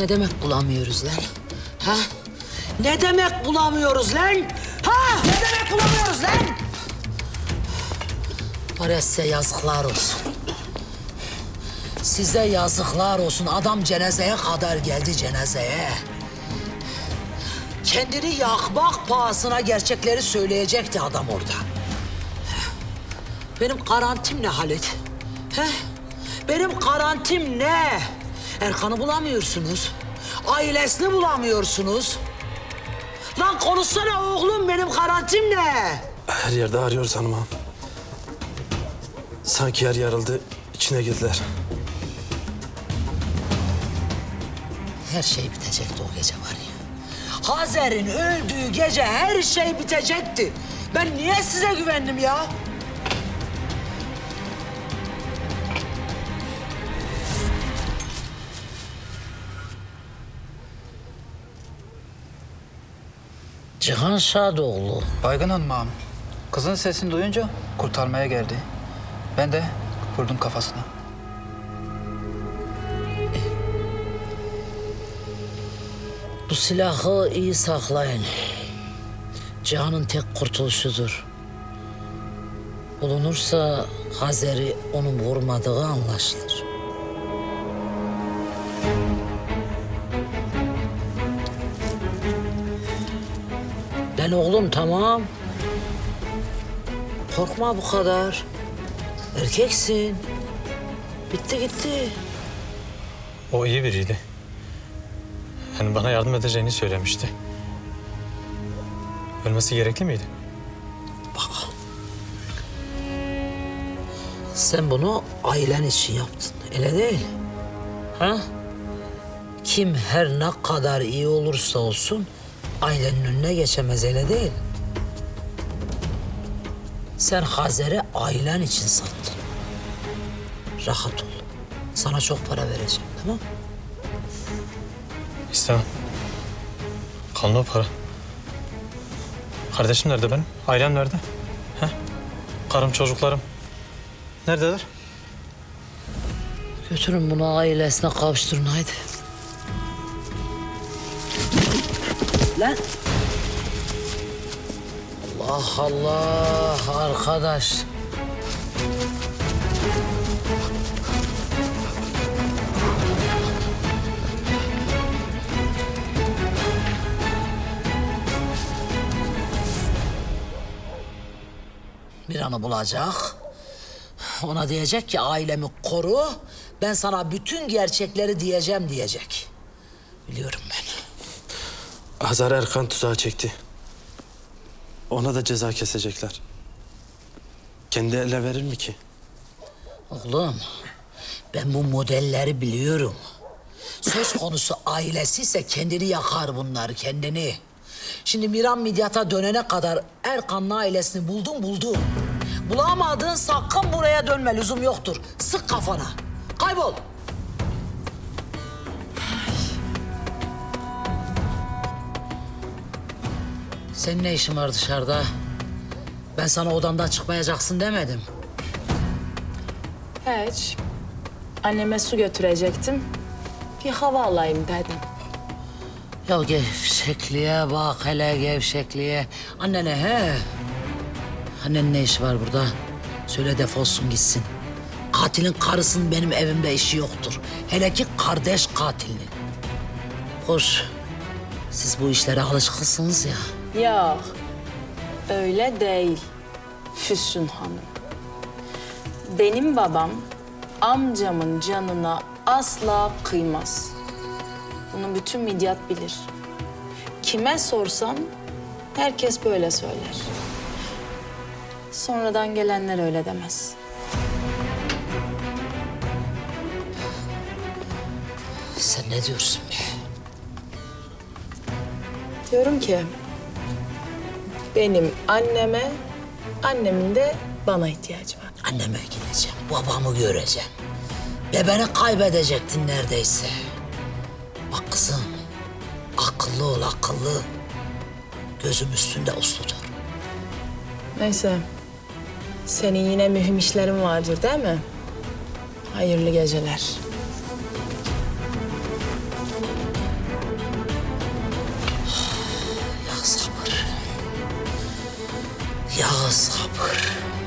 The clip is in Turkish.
Ne demek bulamıyoruz lan? Ha? Ne demek bulamıyoruz lan? Ha? Ne demek bulamıyoruz lan? Var ya size yazıklar olsun. Size yazıklar olsun. Adam cenazeye kadar geldi cenazeye. Kendini yakmak pahasına gerçekleri söyleyecekti adam orada. Benim garantim ne Halit? He? Benim garantim ne? Erkan'ı bulamıyorsunuz. Ailesini bulamıyorsunuz. Lan konuşsana oğlum benim garantim ne? Her yerde arıyoruz hanım ağam. Sanki yer yarıldı, içine girdiler. Her şey bitecekti o gece var ya. Hazer'in öldüğü gece her şey bitecekti. Ben niye size güvendim ya? Cihan Şadoğlu. Baygın Hanım ağam. Kızın sesini duyunca kurtarmaya geldi. Ben de vurdum kafasına. Bu silahı iyi saklayın. Cihan'ın tek kurtuluşudur. Bulunursa Hazer'i onun vurmadığı anlaşılır. Lan oğlum tamam. Korkma bu kadar. Erkeksin. Bitti gitti. O iyi biriydi. Yani bana yardım edeceğini söylemişti. Ölmesi gerekli miydi? Bak. Sen bunu ailen için yaptın. Öyle değil. Ha? Kim her ne kadar iyi olursa olsun ailenin önüne geçemez öyle değil. Sen Hazer'i ailen için sattın. Rahat ol. Sana çok para vereceğim tamam mı? İstemem. Kanlı para. Kardeşim nerede benim? Ailem nerede? He? Karım, çocuklarım. Neredeler? Götürün bunu ailesine kavuşturun haydi. Lan. Allah Allah arkadaş. Bir anı bulacak. Ona diyecek ki ailemi koru. Ben sana bütün gerçekleri diyeceğim diyecek. Biliyorum ben. Hazar Erkan tuzağa çekti. Ona da ceza kesecekler. Kendi ele verir mi ki? Oğlum ben bu modelleri biliyorum. Söz konusu ailesi ise kendini yakar bunlar kendini. Şimdi Miran Midyat'a dönene kadar Erkan'ın ailesini buldun buldun. Bulamadın sakın buraya dönme lüzum yoktur. Sık kafana. Kaybol. Senin ne işin var dışarıda? Ben sana odamdan çıkmayacaksın demedim. Hiç. Anneme su götürecektim. Bir hava alayım dedim. Ya gevşekliğe bak hele gevşekliğe. Annene he. Annenin ne işi var burada? Söyle defolsun gitsin. Katilin karısının benim evimde işi yoktur. Hele ki kardeş katilinin. Hoş. Siz bu işlere alışkınsınız ya. Yok. Öyle değil. Füsun Hanım. Benim babam amcamın canına asla kıymaz. Bunu bütün midyat bilir. Kime sorsam herkes böyle söyler. Sonradan gelenler öyle demez. Sen ne diyorsun be? Diyorum ki benim anneme, annemin de bana ihtiyacı var. Anneme gideceğim, babamı göreceğim. Ve beni kaybedecektin neredeyse. Bak kızım, akıllı ol akıllı. Gözüm üstünde usludur. Neyse. Senin yine mühim işlerin vardır değil mi? Hayırlı geceler. Sabır.